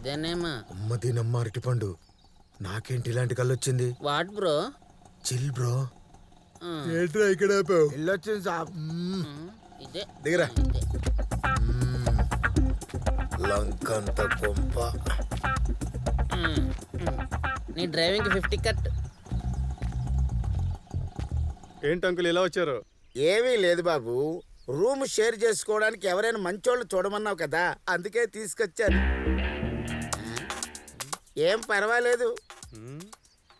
ఇదేనేమా? అమ్మ దీనమ్మ అరటిపండు. నాకేంటి ఇలాంటి కళ్ళు వచ్చింది వాట్ బ్రో? Chill bro. ఏంట్రా ఇక్కడ వెళ్ళొచ్చింది సాబ్ ఇదే. దిగరా. లంకంత కొంప. నీ డ్రైవింగ్ ఫిఫ్టీ కట్. ఏంటి అంకుల్ ఇలా వచ్చారు? ఏమీ లేదు బాబు. రూమ్ షేర్ చేసుకోవడానికి ఎవరైనా మంచోళ్ళు చూడమన్నావు కదా అందుకే తీసుకొచ్చాను. ఏం పర్వాలేదు.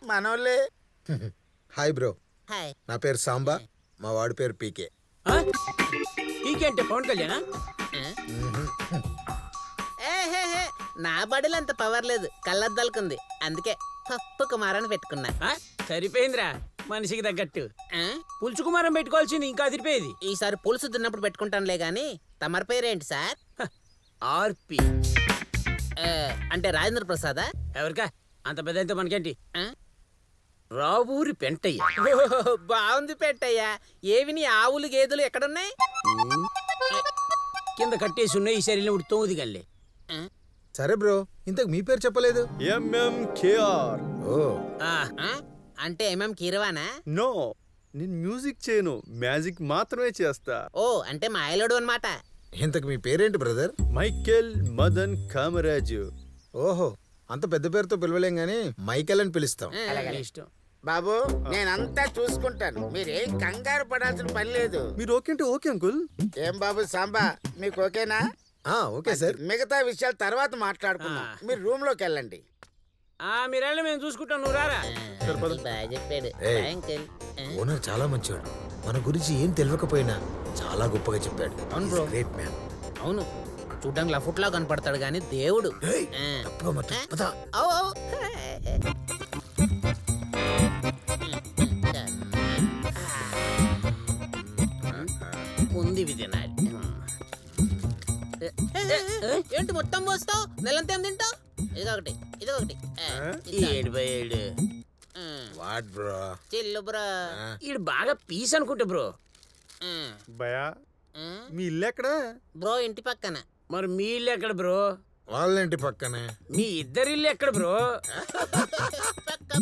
మనోళ్ళే. Hi bro. హాయ్. నా పేరు సాంబా మా వాడి పేరు పీకే. నీకేంటే పవన్ కళ్యాణ్? ఏ, హే, హే. నా బడిలో అంత పవర్ లేదు. కళ్ళద్దాలకుంది అందుకే పప్పు కుమారాన్ని పెట్టుకున్నా. సరిపోయిందిరా. మనిషికి తగ్గట్టు. ఆ? పులుసు కుమారం పెట్టుకోవాల్సింది ఇంకా అదిరిపోయేది. ఈసారి పులుసు తిన్నప్పుడు పెట్టుకుంటానులే గాని తమరి పేరేంటి సార్? ఆర్పి. అంటే రాజేంద్ర ప్రసాదా? ఎవరికా? అంత పెద్ద మనకేంటి? ఆ? రావూరి పెంటయ్య. బాగుంది పెట్టయ్యా ఏవి నీ ఆవులు గేదెలు ఎక్కడున్నాయి. కింద కట్టేసి ఉన్నాయి ఈ శరీరం ఇప్పుడు తొమ్మిది గల్లే. ఆ? సరే బ్రో ఇంతకు మీ పేరు చెప్పలేదు? ఎంఎంకేఆర్. ఓ. ఆ, ఆ? అంటే ఏమేం కీరవానా? నో నేను మ్యూజిక్ చేయను. మ్యాజిక్ మాత్రమే చేస్తా. ఓ అంటే మా ఆయలోడు అనమాట ఇంతకు మీ పేరేంటి బ్రదర్? మైకేల్ మదన్ కామరాజు. ఓహో అంత పెద్ద పేరుతో పిలవలేం గానీ మైకెల్ అని పిలుస్తాం. ఇష్టం. బాబు నేనంతా చూసుకుంటాను. మీరేం కంగారు పడాల్సిన పని లేదు. మీరు ఓకే అంటే ఓకే అంకుల్. ఏం బాబు సాంబా మీకు ఓకేనా? ఆ, ఓకే సార్. మిగతా విషయాలు తర్వాత మాట్లాడుకుందాం. మీరు రూమ్లోకి వెళ్ళండి. ఆ మీరెళ్ళి మేము చూసుకుంటాం నువ్వు రారా. బాగా చెప్పాడు. అంకుల్. ఓనర్ చాలా మంచివాడు మన గురించి ఏం తెలియకపోయినా చాలా గొప్పగా చెప్పాడు. అవును bro. గ్రేట్ మ్యాన్ అవును. చూడ్డానికి లఫుట్లా కనపడతాడు గాని దేవుడు. ఆ. తప్పుగా మాట పద. అవు, అవు. ఉంది విధినాలి ఏంటి మొత్తం పోస్తావు నెలంతా ఏం తింటావు? ఇది ఒకటి ఇది ఒకటి ఆ, ఇద్దా. ఏడు బై ఏడు. What bro? Chill bro. ఈడు బాగా పీస్ అనుకుంటా బ్రో. భయా. మీ ఇల్లు ఎక్కడా? బ్రో ఇంటి పక్కన. మరి మీ ఇల్లు ఎక్కడ బ్రో? వాళ్ళంటి పక్కనే. మీ ఇద్దరి ఇల్లు ఎక్కడ బ్రో?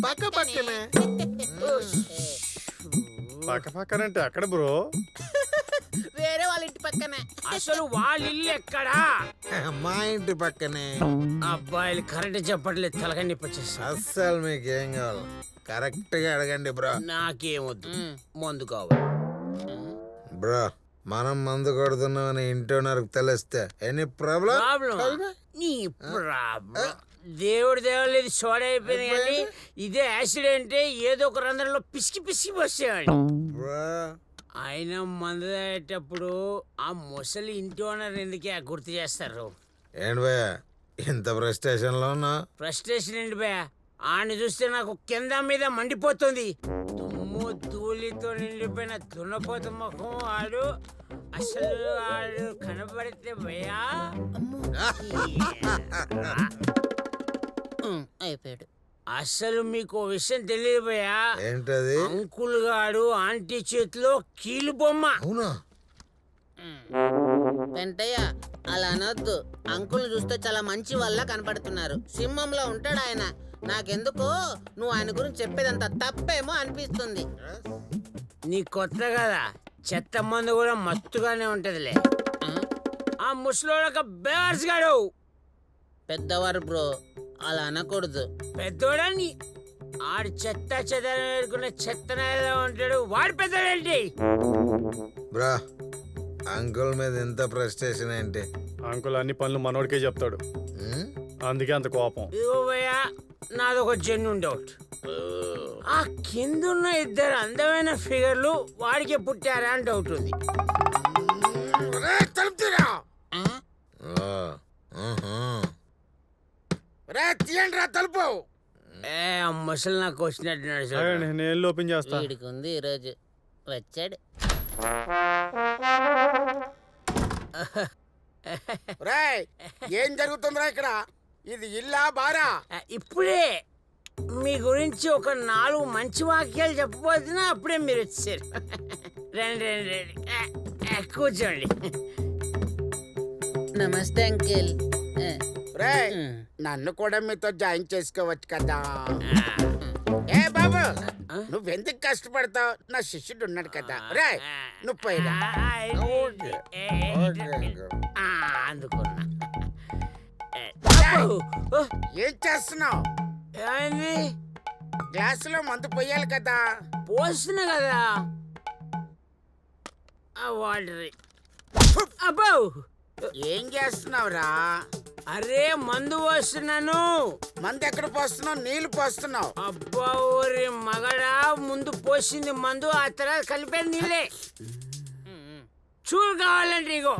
పక్క పక్కనే. పక్క పక్కనంటే అక్కడ బ్రో. వాళ్ళ ఇంటి పక్కనే. అసలు వాళ్ళ ఇల్లు ఎక్కడా? మా ఇంటి పక్కనే. అబ్బాయిలు కరెక్ట్ చెప్పట్లేదు తలకాయ నొప్పి వచ్చేస్తా అస్సలు మీకు ఏం కావాలి? కరెక్ట్గా అడగండి బ్రో. నాకేమొద్దు. మందు కావాలి. బ్రో మనం మందు కొడుతున్నామని ఇంటి ఓనర్కి తెలిస్తే ఎనీ ప్రాబ్లం? ప్రాబ్లం నీ ప్రాబ్లం. దేవుడు దేవుడు ఇది సోడ అయిపోయింది కానీ ఇదే యాక్సిడెంట్ ఏదో ఒక రంధ్రంలో పిసికి పిసికి పోసేవాడు బ్రో ఆయన మందు తాగేటప్పుడు ఆ ముసలి ఇంటి ఓనర్ ఎందుకే గుర్తు చేస్తారు? ఏంటి ఇంత ప్రెస్టేషన్లో ఉన్నా? ఫ్రస్ట్రేషన్ ఏంటి ఆయన చూస్తే నాకు కింద మీద మండిపోతుంది. దుమ్ము ధూళితో నిండిపోయిన దున్నపోత ముఖం ఆడు. అసలు ఆడు కనబడితే భయా అయిపోయాడు. అసలు మీకు ఓ విషయం తెలియదు భయా ఏంటది? అంకుల్ గాడు ఆంటీ చేతిలో కీలు బొమ్మ. అవునా? వెంటయ్య అలా అనొద్దు. అంకుల్ చూస్తే చాలా మంచి వల్ల కనపడుతున్నారు. సింహంలో ఉంటాడు ఆయన. నాకెందుకో? నువ్వు ఆయన గురించి చెప్పేదంత తప్పేమో అనిపిస్తుంది. నీ కొత్త కదా చెత్త మందు కూడా మత్తుగానే ఉంటదిలే. ఆ? ఆ ముసలోడొక బేవర్స్ గాడు. పెద్దవారు బ్రో అలా అనకూడదు. పెద్దోడని ఆడు చెత్త చెత్త నేర్చుకున్న చెత్త నేలలో ఉంటాడు. వాడు పెద్దోడేంటి? బ్రా అంకుల్ మీద ఇంత ప్రెస్టేషన్ ఏంటి? అంకుల్ అన్ని పనులు మనోడికే చెప్తాడు? అందుకే అంత కోపం. భయ్యా నాదొక జెన్యున్ డౌట్ ఆ కిందున్న ఇద్దరు అందమైన ఫిగర్లు వాడికే పుట్టారా అని డౌట్ ఉంది తలుపు తీరా. ఆ? ఓ, ఆహా. రే తీయండి రా తలుపు. ఏ ఆ ముసలి నాకు వచ్చినట్టున్నాడు చూడు. ఆగండి, నేను వెళ్ళి ఓపెన్ చేస్తా. వీడికి ఉంది ఈరోజు వచ్చాడు. రే ఏం జరుగుతుందిరా ఇక్కడ? ఇది ఇల్లా బారా? ఆ, ఇప్పుడే మీ గురించి ఒక నాలుగు మంచి వాక్యాలు చెప్పబోతున్నా అప్పుడే మీరు వచ్చారు. రండి రండి రండి. ఆ, ఆ, కూర్చోండి. నమస్తే అంకిల్. రేయ్ నన్ను కూడా మీతో జాయిన్ చేసుకోవచ్చు కదా. ఏ బాబు నువ్వెందుకు కష్టపడతావు? నా శిష్యుడు ఉన్నాడు కదా. రే నువ్వు పోయిరా. ఆ, అందుకున్నా. ఏ, చేస్తున్నావు? గ్లాసులో మందు పోయాలి కదా. పోస్తున్నా కదా. వాటర్ అబ్బో. ఏం చేస్తున్నావురా? అరే మందు పోస్తున్నాను. మందు ఎక్కడ పోస్తున్నావు? నీళ్ళు పోస్తున్నావు. అబ్బా ఊరి మగడా ముందు పోసింది మందు ఆ తర్వాత కలిపేది నీళ్ళే. చూడు కావాలంటే ఇగో.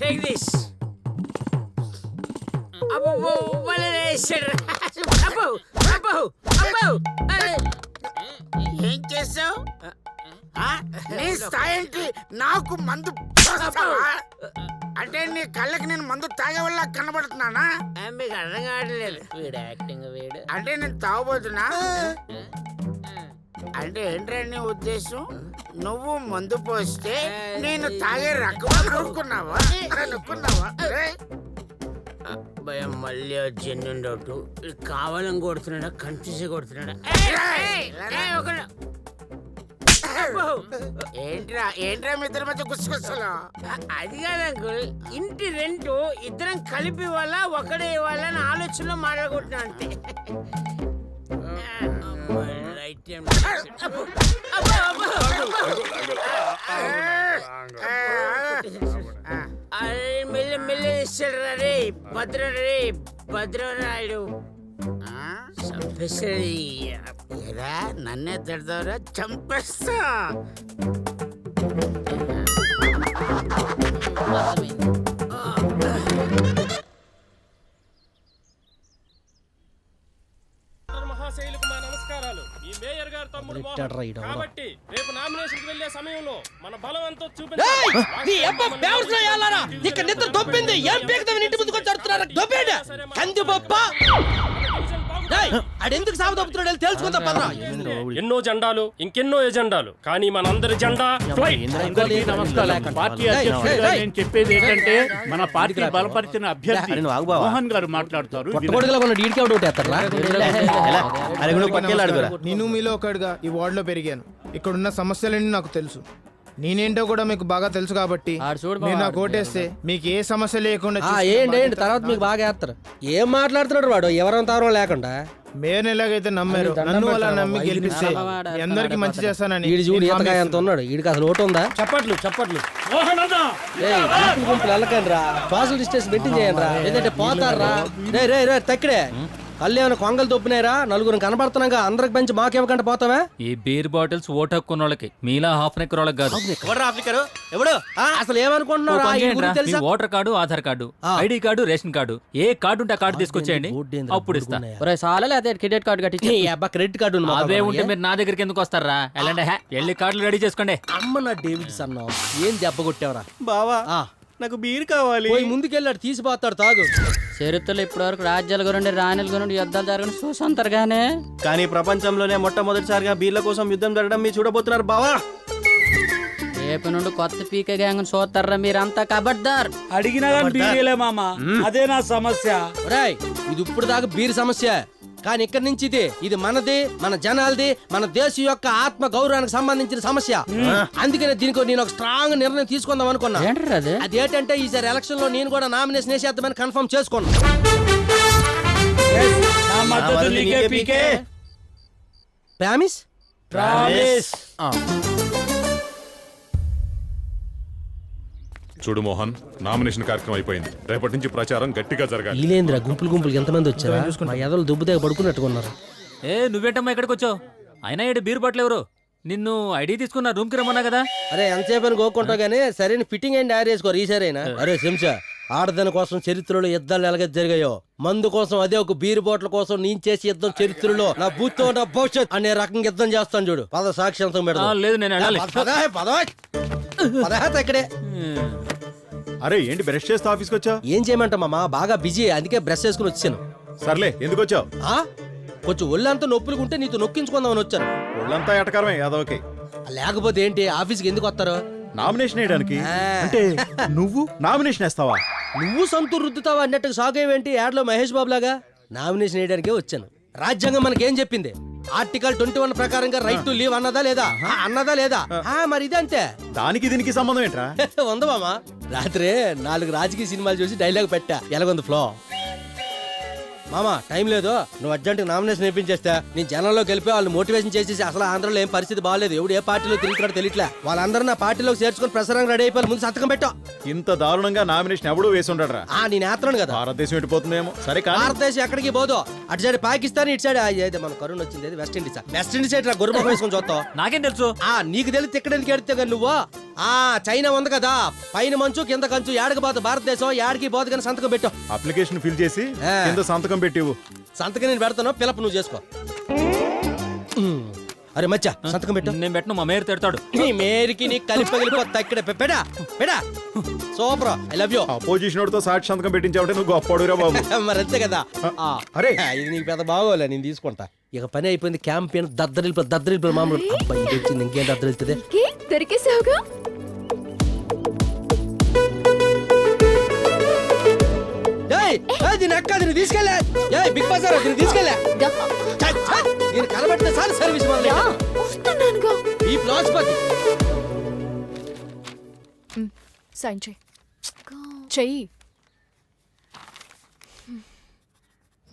టేక్ దిస్ అబ్బో భలే వేసాడు. అబ్బో అబ్బో అబ్బో. అరే. ఏం చేసావు? ఆ? నీ స్థాయికి నాకు మందు? అంటే నీ కళ్ళకి నేను మందు తాగే వల్ల కనబడుతున్నానా మీకు అర్థం కావట్లేదు. వీడు యాక్టింగ్ వీడు. అంటే నేను తాగబోతున్నా? అంటే ఏంట్రా నీ ఉద్దేశం? నువ్వు మందు పోస్తే నేను తాగే రకం అనుకున్నావా అనుకున్నావా రేయ్, భయం మళ్ళీ జెన్యున్ డౌట్. కావాలని కొడుతున్నాడా కన్ఫ్యూజ్ కొడుతున్నాడా? ఏంట్రా ఏంట్రా మీ ఇద్దరి మధ్య గుసగుసలు? అది కాదు అంకుల్. ఇంటి రెంట్ ఇద్దరం కలిపి ఇవ్వాలా ఒకడే ఇవ్వాలా అని ఆలోచనలో మాట్లాడుకుంటున్నా అంతే. అరే మెల్లి మెల్లి ఇస్తాడు రే భద్ర రే భద్రరాయుడు. నన్నే తిడతావురా చంపేస్తా. మహాశైలకు మా నమస్కారాలు. ఈ మేయర్ గారు తమ్ముడు మోహన్. కాబట్టి రేపు నామినేషన్కి వెళ్ళే సమయంలో మన బలం ఎంతో ఇక్కడ నిద్ర దొబ్బింది ఏం పీకదామని ఇంటి ముందుకు వచ్చి అడుగుతున్నారు దొబ్బేట సాగు దొబ్బుతున్నాడు వెళ్ళి తెలుసుకుందా పదరా ఎన్నో జెండాలు ఇంకెన్నో ఎజెండాలు కానీ మనందరి జెండా అందరికీ నమస్కారం పార్టీ అధ్యక్షుడిగా నేను చెప్పేది ఏంటంటే మన పార్టీ బలపరిచిన అభ్యర్థి మోహన్ గారు మాట్లాడతారు నేను మీలో ఒకడుగా ఈ వార్డులో పెరిగాను ఇక్కడున్న సమస్యలన్నీ నాకు తెలుసు నేనేంటో కూడా మీకు బాగా తెలుసు కాబట్టి మీరు నాకు ఓటేస్తే మీకు ఏ సమస్య లేకుండా ఆ, చూసుకునే ఏంటి ఏంటి? తర్వాత మీకు బాగా వేస్తారు ఏం మాట్లాడుతున్నాడు వాడు? ఎవరం తారం లేకుండా? మేయర్ని ఎలాగైతే నమ్మారు నన్ను అలా నమ్మి గెలిపిస్తే మీ అందరికి మంచి చేస్తానని ఈడు చూడు హామీ ఎంత ఉన్నాడు. ఈడికి అసలు ఓటు ఉందా? చప్పట్లు చప్పట్లు. ఏయ్, గుంపులు గుంపులు వెళ్ళకండి రా సోషల్ డిస్టెన్స్ మెయింటైన్ చేయండి రా లేదంటే పోతారా రే రే రే తక్కడే. కళ్ళు ఏమైనా కొంగలు తొప్పినారా నలుగురు కనబడుతున్నాగా అందరికి పెంచి మాకేమకంటే పోతావా? ఈ బీర్ బాటిల్స్ ఓటు హక్కున్న వాళ్ళకి మీలా హాఫ్ నెక్ వాళ్ళకి కాదు ఎవడు అసలు తెలుసా? ఓటర్ కార్డు ఆధార్ కార్డు ఆ. ID card ration card. ఏ కార్డు ఉంటే ఆ కార్డు తీసుకొచ్చేయండి. అప్పుడు ఇస్తా. క్రెడిట్ కార్డు కట్టి అబ్బా క్రెడిట్ కార్డు తమ్ముడికి. ఉంటే మీరు నా దగ్గరికి ఎందుకు వస్తారా? హే, వెళ్ళి కార్డులు రెడీ చేసుకోండి. అమ్మ నా డేవిడ్స్ అన్నావు ఏం దెబ్బ కొట్టావరా? బావా ఆ, నాకు బీర్ కావాలి. పోయి ముందుకెళ్ళాడు తీసిపోతాడు తాగు. చరిత్రలో ఇప్పటివరకు రాజ్యాల గురించి రాణిల గురించి యుద్ధాలు జరగని చూసంటారు కానీ కానీ ప్రపంచంలోనే మొట్టమొదటిసారిగా బీర్ల కోసం యుద్ధం జరగడం మీరు చూడబోతున్నారు బావా. రేపు నుండి కొత్త పీక గ్యాంగ్ చూస్తారా మీరంతా కబడ్దార్? అడిగినా బీరేలే మామ. అదే నా సమస్య. ఒరేయ్ ఇది ఇప్పుడు దాకా బీర్ సమస్య. కానీ ఇక్కడి నుంచి ఇది ఇది మనది మన జనాలది మన దేశం యొక్క ఆత్మ గౌరవానికి సంబంధించిన సమస్య. అందుకనే దీనికి నేను ఒక స్ట్రాంగ్ నిర్ణయం తీసుకుందాం అనుకున్నా. ఏంటారు అది? అదేంటంటే ఈసారి ఎలక్షన్లో నేను కూడా నామినేషన్ వేసేద్దామని కన్ఫర్మ్ చేసుకోండి నా మద్దతు నీకే పీకే. ప్రామిస్ చూడు మోహన్ నామినేషన్ కార్యక్రమం అయిపోయింది. రేపటి నుంచి ప్రచారం గట్టిగా జరగాలి. ఈలేంద్ర గుంపులు గుంపులు ఎంతమంది వచ్చారా? మా ఎదలు దుబ్బుదే పడుకున్నట్టుకున్నారు ఏ నువ్వేంటమ్మా ఇక్కడికి వచ్చావు? అయినా ఏడు బీర్ బాటిల్ ఎవరు? నిన్ను ఐడి తీసుకున్న రూమ్కి రమ్మన్నా కదా? అరే ఎంతసేపు అని కోకుంటావు కానీ సరైన ఫిట్టింగ్ అండ్ యాడ్ వేసుకోరు ఈసారైనా అరే శంషా ఆడదాని కోసం చరిత్రలో యుద్ధాలు ఎలాగ జరిగాయో? మందు కోసం అదే ఒక బీర్ బాటిల్ కోసం నేను చేసి యుద్ధం చరిత్రలో నా బూత్తో నా భవిష్యత్ అనే రకంగా యుద్ధం చేస్తాను చూడు. పద సాక్షాంతం ఆ, పెడదాం. లేదు నేను వెళ్ళాలి. పదహే పదహే పదహే ఇక్కడే. అరే ఏంటి బ్రష్ చేస్తే ఆఫీస్కి వచ్చా ఏం చేయమంట మామ? బాగా బిజీ అందుకే బ్రష్ చేసుకుని వచ్చాను. సర్లే ఎందుకు వచ్చావు? ఆ? కొంచెం ఒళ్ళంతా నొప్పులు ఉంటే నీతో నొక్కించుకుందామని వచ్చాను. ఒళ్ళంతా ఎటకరమే యాదవకి లేకపోతే ఏంటి ఆఫీస్కి ఎందుకు వస్తారు? నామినేషన్ వేయడానికి. అంటే నువ్వు నామినేషన్ వేస్తావా? నువ్వు సొంతూరు రుద్దుతావా అన్నట్టు సాగేవేంటి? యాడ్లో మహేష్ బాబు లాగా నామినేషన్ వేయడానికే వచ్చాను. రాజ్యాంగం మనకేం చెప్పింది? ఆర్టికల్ ట్వంటీ వన్ ప్రకారంగా రైట్ టు లీవ్ అన్నదా లేదా? అన్నదా లేదా? మరి ఇదే అంతే దానికి దీనికి సంబంధం ఏంట్రా? ఉంది మామ. రాత్రే నాలుగు రాజకీయ సినిమాలు చూసి డైలాగ్ పెట్టా. ఎలాగొంది ఫ్లో మామా టైం లేదు. నువ్వు అర్జెంట్ నామినేషన్ వేయించేస్తే నేను జనంలోకి వెళ్ళిపోయి వాళ్ళు మోటివేషన్ చేసేసి అసలు ఆంధ్రలో ఏం పరిస్థితి బాగాలేదు ఎవడు ఏ పార్టీలో తిరుగుతున్నాడో తెలియట్లే. వాళ్ళందరూ నా పార్టీలోకి చేర్చుకొని ప్రసారం రెడీ అయిపోయి ముందు సంతకం పెట్టా. ఇంత దారుణంగా నామినేషన్ ఎవడూ వేసి ఉంటాడు ఆ నేను ఏత్రాను కదా. భారతదేశం ఎట్టిపోతుందేమో సరే కానీ భారతదేశం ఎక్కడికి పోదు. అటు సైడ్ పాకిస్తాన్ ఇటు సైడ్ ఏది మన కరోనా వచ్చింది ఏది West Indies. West Indies side గుర్రం వేసుకొని చూస్తావు. నాకేం తెలుసు? ఆ నీకు తెలిసి ఎక్కడానికి ఎడితే కానీ నువ్వు? ఆ చైనా ఉంది కదా. పైన మంచు కింద కంచు ఏడకి పోదు భారతదేశం ఏడికి పోదు కానీ సంతకం పెట్టు. అప్లికేషన్ ఫిల్ చేసి. కింద సంతకం పెట్టివు. సంతకం నేను పెడతాను పిలపు నువ్వు చేసుకో. అరే మచ్చ సంతకం పెట్టు. నేను పెట్టను మా మేయర్ తిడతాడు. నీ మేరికి నీ కలిపి పగిలిపోతా ఇక్కడ పె- పెడా పెడా. Super I love you opposition వాడితో సాక్షి సంతకం పెట్టించావంటే నువ్వు గొప్పడురా బాబు. మరి అంతే కదా. అరే. ఇది నీకు పెద్ద బాగోలే నేను తీసుకుంటా. ఇక పని అయిపోయింది క్యాంపెయిన్ దద్దరిల్పు దద్దరిల్పు మామూలు. అబ్బాయి ఇంకేం దద్దరిల్తుంది? దొరికేసావుగా? అక్క దీన్ని తీసుకెళ్ళా. బిగ్ బజార్ దీన్ని తీసుకెళ్ళా. దీన్ని కలబెడితే చాలు సర్వీస్ ఈ ప్లాస్పతి సైన్ చెయ్యి చెయ్యి.